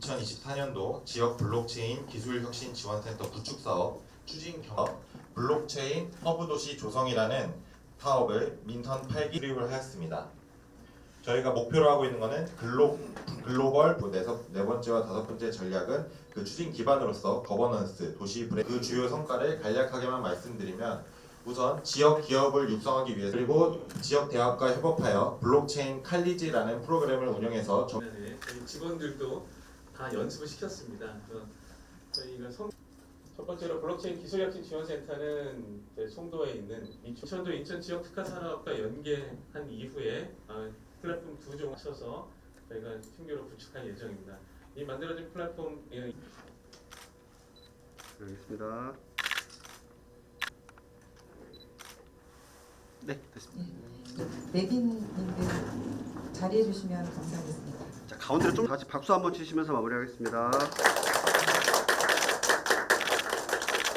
2024년도 지역 블록체인 기술혁신 지원센터 구축 사업 추진 경험 블록체인 허브 도시 조성이라는 사업을 민선 8기 수립을 하였습니다. 저희가 목표로 하고 있는 것은 글로, 글로벌 네, 네 번째와 다섯 번째 전략은 그 추진 기반으로서 거버넌스, 도시 브레 그 주요 성과를 간략하게만 말씀드리면 우선 지역 기업을 육성하기 위해 그리고 지역 대학과 협업하여 블록체인 칼리지라는 프로그램을 운영해서 전- 네, 저희 직원들도 다 연습을 시켰습니다. 그래서 저희가 송... 첫 번째로 블록체인 기술혁신 지원센터는 송도에 있는 인천도 인천 지역 특화 산업과 연계한 이후에 어, 플랫폼 두종 맞춰서 저희가 신규로 구축할 예정입니다. 이 만들어진 플랫폼 예, 알겠습니다. 네, 됐습니다. 내빈님들 자리해 주시면 감사하겠습니다. 가운데로 좀 같이 박수 한번 치시면서 마무리하겠습니다.